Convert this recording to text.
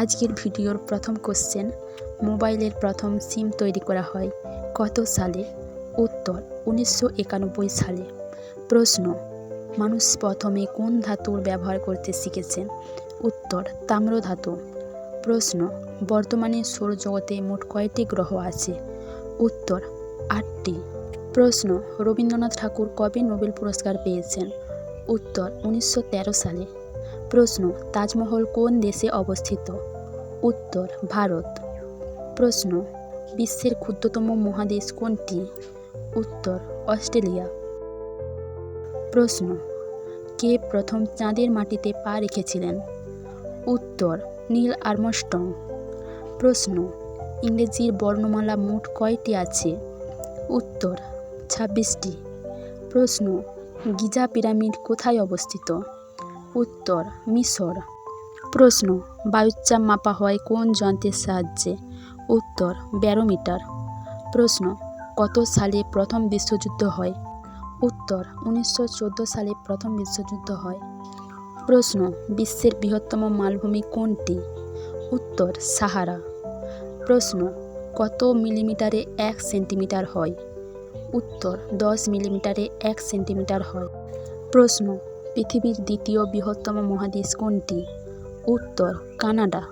আজকের ভিডিওর প্রথম কোশ্চেন মোবাইলের প্রথম সিম তৈরি করা হয় কত সালে? উত্তর, উনিশশো একানব্বই সালে। প্রশ্ন, মানুষ প্রথমে কোন ধাতুর ব্যবহার করতে শিখেছেন? উত্তর, তাম্র ধাতু। প্রশ্ন, বর্তমানে সৌরজগতে মোট কয়টি গ্রহ আছে? উত্তর, আটটি। প্রশ্ন, রবীন্দ্রনাথ ঠাকুর কবে নোবেল পুরস্কার পেয়েছেন? উত্তর, উনিশশো তেরো সালে। প্রশ্ন, তাজমহল কোন দেশে অবস্থিত? উত্তর, ভারত। প্রশ্ন, বিশ্বের ক্ষুদ্রতম মহাদেশ কোনটি? উত্তর, অস্ট্রেলিয়া। প্রশ্ন, কে প্রথম চাঁদের মাটিতে পা রেখেছিলেন? উত্তর, নীল আর্মস্টং প্রশ্ন, ইংরেজির বর্ণমালা মোট কয়টি আছে? উত্তর, ছাব্বিশটি। প্রশ্ন, গিজা পিরামিড কোথায় অবস্থিত? উত্তর, মিশর। প্রশ্ন বায়ুচাপ মাপা হয় কোন যন্ত্রের সাহায্যে? উত্তর, ব্যারোমিটার। প্রশ্ন, কত সালে প্রথম বিশ্বযুদ্ধ হয়? উত্তর, উনিশশো চোদ্দ সালে প্রথম বিশ্বযুদ্ধ হয়। প্রশ্ন, বিশ্বের বৃহত্তম মালভূমি কোনটি? উত্তর, সাহারা। প্রশ্ন, কত মিলিমিটারে এক সেন্টিমিটার হয়? উত্তর, দশ মিলিমিটারে এক সেন্টিমিটার হয়। প্রশ্ন পৃথিবীর দ্বিতীয় বৃহত্তম মহাদেশ কোনটি? উত্তর কানাডা।